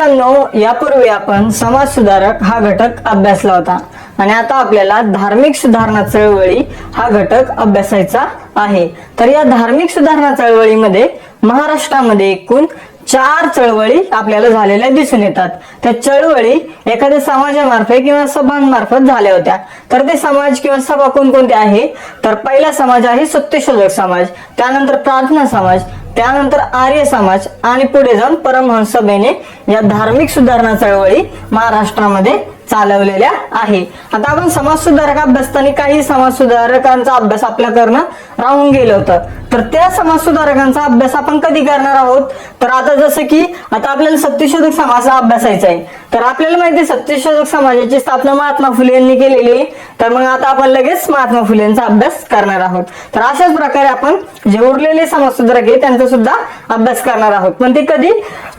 मित्रांनो यापूर्वी आपण समाज सुधारक हा घटक अभ्यासला होता. आणि आता आपल्याला धार्मिक सुधारणा चळवळी हा घटक अभ्यासायचा आहे. तर या धार्मिक सुधारणा चळवळीमध्ये महाराष्ट्रामध्ये एकूण चार चळवळी आपल्याला झालेल्या दिसून येतात. त्या चळवळी एखाद्या समाजामार्फत किंवा सभांमार्फत झाल्या होत्या. तर ते समाज किंवा सभा कोणकोणते आहे? तर पहिला समाज आहे सत्यशोधक समाज त्यानंतर प्रार्थना समाज त्यानंतर आर्य समाज आणि पुढे जाऊन परमहंस सभेने या धार्मिक सुधारणा चळवळी महाराष्ट्रामध्ये चालवलेल्या आहे. आता आपण समाज सुधारक अभ्यासताना काही समाज सुधारकांचा अभ्यास आपल्या करणं राहून गेलं होतं. तर त्या समाज सुधारकांचा अभ्यास आपण कधी करणार आहोत? तर आता जसं की आता आपल्याला सत्यशोधक समाजाचा अभ्यासायचा आहे तर आपल्याला माहिती सत्यशोधक समाजाची स्थापना महात्मा फुले यांनी केलेली आहे. तर मग आता आपण लगेच महात्मा फुले यांचा अभ्यास करणार आहोत. तर अशाच प्रकारे आपण जे उरलेले समाज सुधारक आहे त्यांचा सुद्धा अभ्यास करणार आहोत. पण ते कधी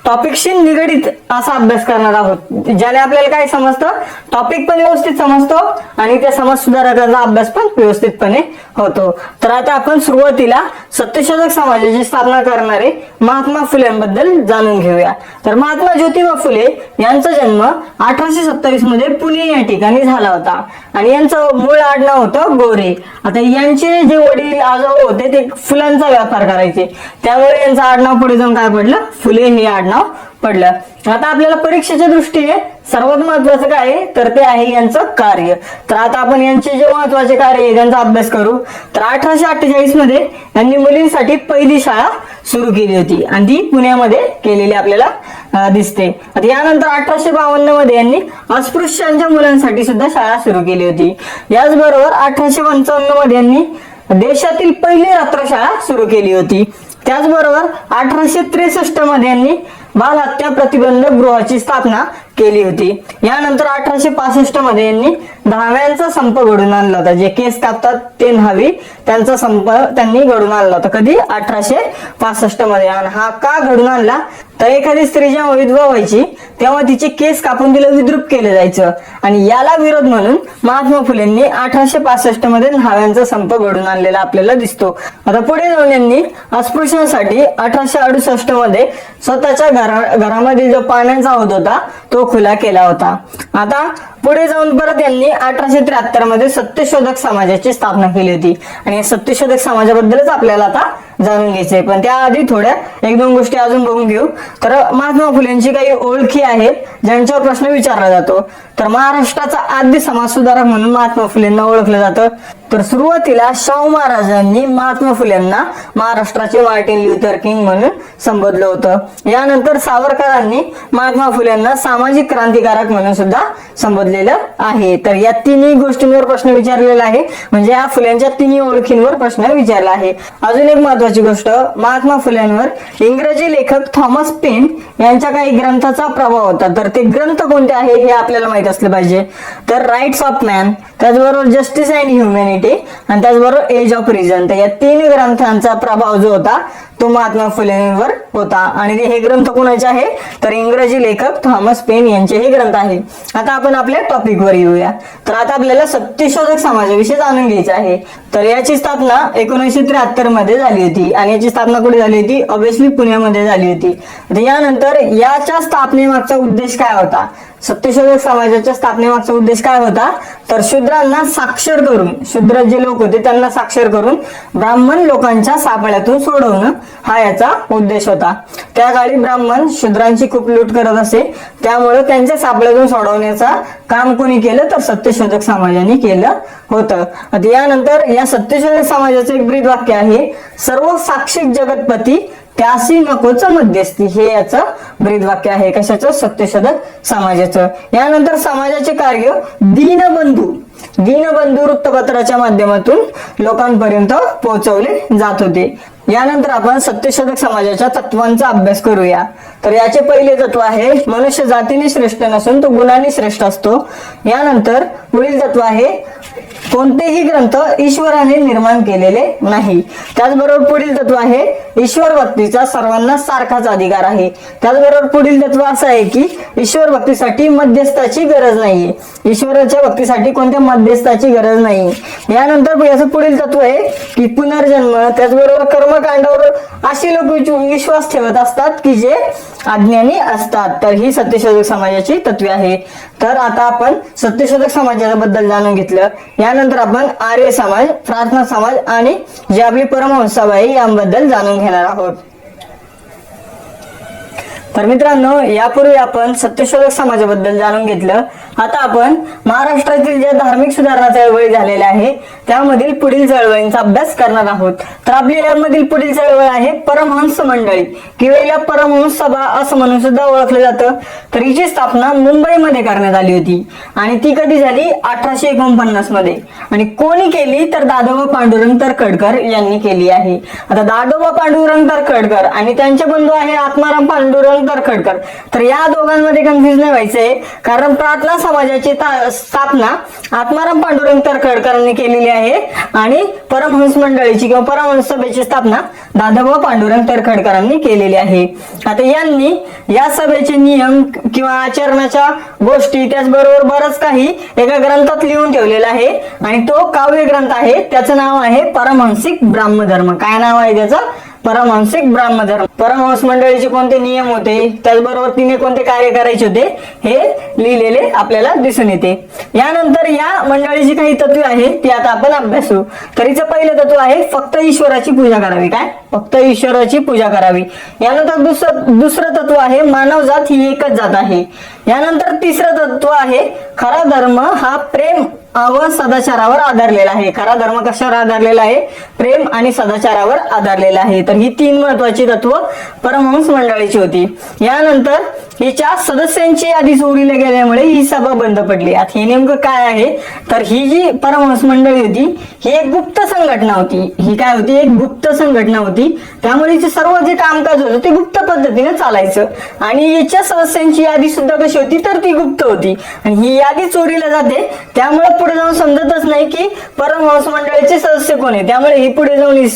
टॉपिकशी निगडीत असा अभ्यास करणार आहोत. ज्याने आपल्याला काय समजतं? टॉपिक पण व्यवस्थित समजतो आणि त्या समाज सुधारकांचा अभ्यास पण व्यवस्थितपणे होतो. तर आता आपण सुरुवातीला सत्यशोधक समाजाची स्थापना करणारे महात्मा फुलेंबद्दल जाणून घेऊया. तर महात्मा ज्योतिबा फुले यांचा जन्म अठराशे सत्तावीसमध्ये पुणे या ठिकाणी झाला होता. आणि यांचं मूळ आडनाव होतं गोरे. आता यांचे जे वडील आजोबा होते ते फुलांचा व्यापार करायचे. त्यामुळे यांचं आडनाव पुढे जाऊन काय पडलं? फुले हे आडनाव पडलं. आता आपल्याला परीक्षेच्या दृष्टीने सर्वात महत्वाचं काय? आहे तर ते आहे यांचं कार्य. तर आता आपण यांचे जे महत्त्वाचे कार्य आहे त्यांचा अभ्यास करू. तर अठराशे अठ्ठेचाळीसमध्ये यांनी मुलींसाठी पहिली शाळा सुरू केली होती. आणि ती पुण्यामध्ये केलेली आपल्याला दिसते. आता यानंतर अठराशे बावन्नमध्ये यांनी अस्पृश्यांच्या मुलांसाठी सुद्धा शाळा सुरू केली होती. याचबरोबर अठराशे पंचावन्नमध्ये यांनी देशातील पहिली रात्रशाळा सुरू केली होती. त्याचबरोबर अठराशे त्रेसष्टमध्ये यांनी बाल हत्या प्रतिबंधक गृहाची स्थापना केली होती. यानंतर अठराशे पासष्टमध्ये यांनी न्हाव्यांचा संप घडून आणला होता. जे केस कापतात ते न्हावी त्यांचा संप त्यांनी घडून आणला होता. कधी? अठराशे पासष्टमध्ये. आणि हा का घडून आणला? तर एखादी स्त्री जेव्हा विधवा व्हायची तेव्हा तिचे केस कापून तिला विद्रूप केले जायचं. आणि याला विरोध म्हणून महात्मा फुलेंनी अठराशे पासष्टमध्ये न्हाव्यांचा संप घडून आणलेला आपल्याला दिसतो. आता पुढे जाऊन यांनी अस्पृश्यांसाठी अठराशे अडुसष्टमध्ये स्वतःच्या घरा घरामध्ये जो पाण्याचा होत होता तो खुला केला होता. आता पुढे जाऊन परत यांनी अठराशे त्र्याहत्तरमध्ये सत्यशोधक समाजाची स्थापना केली होती. आणि या सत्यशोधक समाजाबद्दलच आपल्याला आता जाणून घ्यायचंय. पण त्याआधी थोड्या एक दोन गोष्टी अजून बघून घेऊ. तर महात्मा फुलेंची काही ओळखी आहेत ज्यांच्यावर प्रश्न विचारला जातो. तर महाराष्ट्राचा आद्य समाज सुधारक म्हणून महात्मा फुलेंना ओळखलं जातं. तर सुरुवातीला शाहू महाराजांनी महात्मा फुलेंना महाराष्ट्राचे मार्टिन ल्युथर किंग म्हणून संबोधलं होतं. यानंतर सावरकरांनी महात्मा फुलेंना सामाजिक क्रांतिकारक म्हणून सुद्धा संबोधलं पडलेलं आहे. तर या तिन्ही गोष्टींवर प्रश्न विचारलेला आहे. म्हणजे या फुल्यांच्या तिन्ही ओळखींवर प्रश्न विचारला आहे. अजून एक महत्वाची गोष्ट महात्मा फुल्यांवर इंग्रजी लेखक थॉमस पेन यांच्या काही ग्रंथाचा प्रभाव होता. तर ते ग्रंथ कोणते आहे हे आपल्याला माहीत असलं पाहिजे. तर राईट्स ऑफ मॅन त्याचबरोबर जस्टिस अँड ह्युमॅनिटी आणि त्याचबरोबर एज ऑफ रिझन तर या तीन ग्रंथांचा प्रभाव जो होता तो महात्मा फुलेंवर होता. आणि हे ग्रंथ कोणाचे आहे? तर इंग्रजी लेखक थॉमस पेन यांचे हे ग्रंथ आहे. आता आपण आपल्या टॉपिक वर येऊया. तर आता आपल्याला सत्यशोधक समाजाविषयी जाणून घ्यायचं आहे. तर याची स्थापना एकोणीसशे त्र्याहत्तरमध्ये झाली होती. आणि याची स्थापना कुठे झाली होती? ऑब्विसली पुण्यामध्ये झाली होती. तर यानंतर याच्या स्थापनेमागचा उद्देश काय होता? सत्यशोधक समाजाच्या स्थापनेमागचा उद्देश काय होता? तर शूद्रांना साक्षर करून शूद्र जे लोक होते त्यांना साक्षर करून ब्राह्मण लोकांच्या सापळ्यातून सोडवणं हा याचा उद्देश होता. त्या काळी ब्राह्मण शूद्रांची खूप लूट करत असे त्यामुळे त्यांच्या सापळ्यातून सोडवण्याचा काम कोणी केलं? तर सत्यशोधक समाजाने केलं होतं. आता यानंतर या सत्यशोधक समाजाचं एक ब्रीद वाक्य आहे सर्व साक्षिक जगतपती त्यासी नकोच मध्यस्थी. हे याचं ब्रीद वाक्य आहे. कशाचं? सत्यशोधक समाजाचं. यानंतर समाजाचे कार्य दीनबंधू. दीनबंधू वृत्तपत्राच्या माध्यमातून लोकांपर्यंत पोहोचवले जात होते. यानंतर आपण सत्यशोधक समाजाच्या तत्वांचा अभ्यास करूया. तर याचे पहिले तत्व आहे मनुष्य जातीने श्रेष्ठ नसून तो गुणाने श्रेष्ठ असतो. यानंतर पुढील तत्व आहे कोणतेही ग्रंथ ईश्वराने निर्माण केलेले नाही. त्याचबरोबर पुढील तत्व आहे ईश्वर भक्तीचा सर्वांना सारखाच अधिकार आहे. त्याचबरोबर पुढील तत्व असं आहे की ईश्वर भक्तीसाठी मध्यस्थाची गरज नाहीये. ईश्वराच्या भक्तीसाठी कोणत्या मध्यस्थाची गरज नाही यानंतर याचं पुढील तत्व आहे की पुनर्जन्म त्याचबरोबर कर्मकांडावर अशी लोक विश्वास ठेवत असतात की जे अज्ञानी असतात. तर ही सत्यशोधक समाजाची तत्वे आहे. तर आता आपण सत्यशोधक समाजाबद्दल जाणून घेतलं. यानंतर आपण आर्य समाज प्रार्थना समाज आणि जे आपली परमहंसाबाई आहे याबद्दल जाणून घेणार आहोत. तर मित्रांनो यापूर्वी आपण सत्यशोधक समाजाबद्दल जाणून घेतलं. आता आपण महाराष्ट्रातील ज्या धार्मिक सुधारणा चळवळी झालेल्या आहे त्यामधील पुढील चळवळींचा अभ्यास करणार आहोत. तर आपली यामधील पुढील चळवळ आहे परमहंस मंडळी. किंवा याला परमहंस सभा असं म्हणून सुद्धा ओळखलं जातं. तर हिची स्थापना मुंबईमध्ये करण्यात आली होती. आणि ती कधी झाली? अठराशे एकोणपन्नासमध्ये. आणि कोणी केली? तर दादोबा पांडुरंग तरखडकर यांनी केली आहे. आता दादोबा पांडुरंग तरखडकर आणि त्यांचे बंधू आहे आत्माराम पांडुरंग दामोदर खडकर तर या दोघांमध्ये कन्फ्युज नाही व्हायचंय. कारण प्रार्थना समाजाची स्थापना आत्माराम पांडुरंग तरखडकरांनी केलेली आहे. आणि परमहंस मंडळीची किंवा परमहंस सभेची स्थापना दादाभाऊ पांडुरंग तरखडकरांनी केलेली आहे. आता यांनी या सभेचे नियम किंवा आचरणाच्या गोष्टी त्याचबरोबर बरंच काही एका ग्रंथात लिहून ठेवलेला आहे. आणि तो काव्य ग्रंथ आहे त्याचं नाव आहे परमहंसिक ब्राह्मधर्म. काय नाव आहे त्याचं? परमहंसिक ब्राह्मधर्म. परमहंस मंडळीचे कोणते नियम होते? त्याचबरोबर तिने कोणते कार्य करायचे होते? हे लिहिलेले आपल्याला दिसून येते. यानंतर या मंडळीची काही तत्वे आहे ती आता आपण अभ्यासू. तर हिचं पहिलं तत्व आहे फक्त ईश्वराची पूजा करावी. काय? फक्त ईश्वराची पूजा करावी. यानंतर दुसरं दुसरं तत्व आहे मानव जात ही एकच जात आहे. यानंतर तिसरं तत्व आहे खरा धर्म हा प्रेम. व सदाचारावर आधारलेला आहे. खरा धर्म कशावर आधारलेला आहे? प्रेम आणि सदाचारावर आधारलेला आहे. तर ही तीन महत्वाची तत्व परमहंस मंडळीची होती. यानंतर हिच्या सदस्यांची यादी सोडली गेल्यामुळे ही सभा बंद पडली. आता हे नेमकं काय आहे? तर ही जी परमहंस मंडळी होती ही एक गुप्त संघटना होती. ही काय होती? एक गुप्त संघटना होती. त्यामुळे हिचे सर्व जे कामकाज होतं ते गुप्त पद्धतीने चालायचं. आणि याच्या सदस्यांची यादी सुद्धा कशी होती तर ती गुप्त होती. आणि ही यादी चोरीला जाते. त्यामुळे पुढे जाऊन समजतच नाही की परमहंस मंडळीचे सदस्य कोण आहे. त्यामुळे ही पुढे जाऊन ही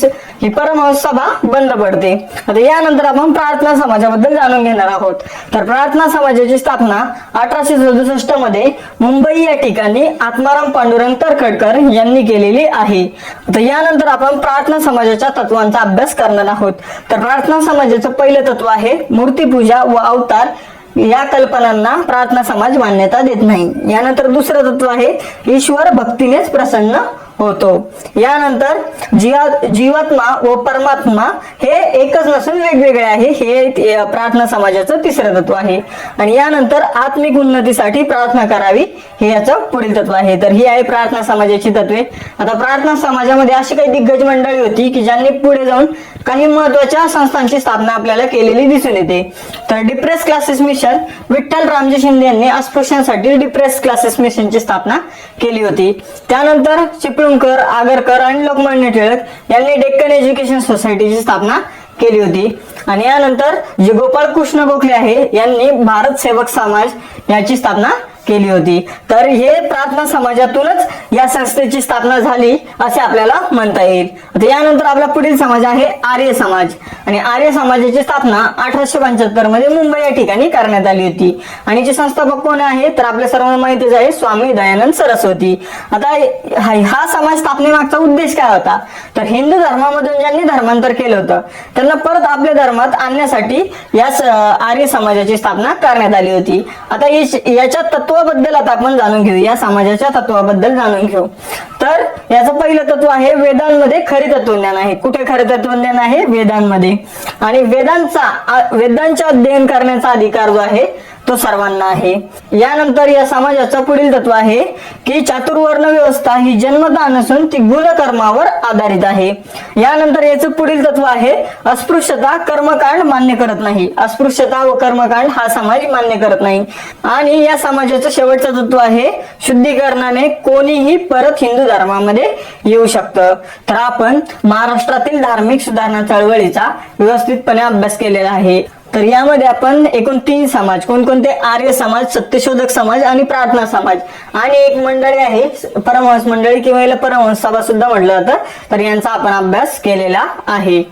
ही परमहंस सभा बंद पडते. आता यानंतर आपण प्रार्थना समाजाबद्दल जाणून घेणार आहोत. तर प्रार्थना समाजाची स्थापना अठराशे सदुसष्टमध्ये मुंबई या ठिकाणी आत्माराम पांडुरंग तरखडकर यांनी केलेली आहे. तर यानंतर आपण प्रार्थना समाजाच्या तत्वांचा अभ्यास करणार आहोत. तर प्रार्थना समाजाचं पहिलं तत्व आहे मूर्तीपूजा व अवतार. या कल्पनांना प्रार्थना समाज मान्यता देत नाही. यानंतर दुसरं तत्व आहे ईश्वर भक्तीनेच प्रसन्न होतो. यानंतर जीवा जीवात्मा व परमात्मा हे एकच नसून वेगवेगळे आहे. हे प्रार्थना समाजाचं तिसरं तत्व आहे. आणि यानंतर आत्मिक उन्नतीसाठी प्रार्थना करावी हे याचं पुढील तत्व आहे. तर ही आहे प्रार्थना समाजाची तत्वे. आता प्रार्थना समाजामध्ये अशी काही दिग्गज मंडळी होती की ज्यांनी पुढे जाऊन काही महत्त्वाच्या संस्थांची स्थापना आपल्याला केलेली दिसून येते. तर depress classes mission Vitthal Ramji Shinde यांनी अस्पृश्यांसाठी डिप्रेस क्लासेस मिशनची स्थापना केली होती. त्यानंतर चिपळूण चिपळूणकर आगरकर आणि लोकमान्य टिळक यांनी डेक्कन एज्युकेशन सोसायटीची स्थापना केली होती. आणि यानंतर जे गोपाळ कृष्ण गोखले आहे यांनी भारत सेवक समाज याची स्थापना केली होती. तर हे प्रार्थना समाजातूनच या संस्थेची स्थापना झाली असे आपल्याला म्हणता येईल. यानंतर आपला पुढील समाज आहे आर्य समाज. आणि आर्य समाजाची स्थापना अठराशे पंच्याहत्तरमध्ये मुंबई या ठिकाणी करण्यात आली होती. आणि जे संस्थापक कोण आहे तर आपल्या सर्वांना माहितीच आहे स्वामी दयानंद सरस्वती. आता हा समाज स्थापनेमागचा उद्देश काय होता? तर हिंदू धर्मामधून ज्यांनी धर्मांतर केलं होतं त्यांना परत आपल्या धर्मात आणण्यासाठी या आर्य समाजाची स्थापना करण्यात आली होती. आता याच्या तत्वाबद्दल आता आपण जाणून घेऊ. या समाजाच्या तत्वाबद्दल जाणून घेऊ. तर याचं पहिलं तत्व आहे वेदांमध्ये खरे तत्वज्ञान आहे. कुठे खरे तत्वज्ञान आहे? वेदांमध्ये. आणि वेदांचा वेदांचे अध्ययन करण्याचा अधिकार जो आहे तो सर्वांना आहे. यानंतर या समाजाचं पुढील तत्व आहे की चातुर्वर्ण व्यवस्था ही जन्मदान असून ती गुणकर्मावर आधारित आहे. यानंतर याचं पुढील तत्व आहे अस्पृश्यता कर्मकांड मान्य करत नाही. अस्पृश्यता व कर्मकांड हा समाज मान्य करत नाही. आणि या समाजाचं शेवटचं तत्व आहे शुद्धीकरणाने कोणीही परत हिंदू धर्मामध्ये येऊ शकतं. तर आपण महाराष्ट्रातील धार्मिक सुधारणा चळवळीचा व्यवस्थितपणे अभ्यास केलेला आहे. तर यामध्ये आपण एकूण तीन समाज कोणकोणते आर्य समाज सत्यशोधक समाज आणि प्रार्थना समाज. आणि एक मंडळी आहे परमहंस मंडळी किंवा याला परमहंस सभा सुद्धा म्हटलं जातं. तर यांचा आपण अभ्यास केलेला आहे.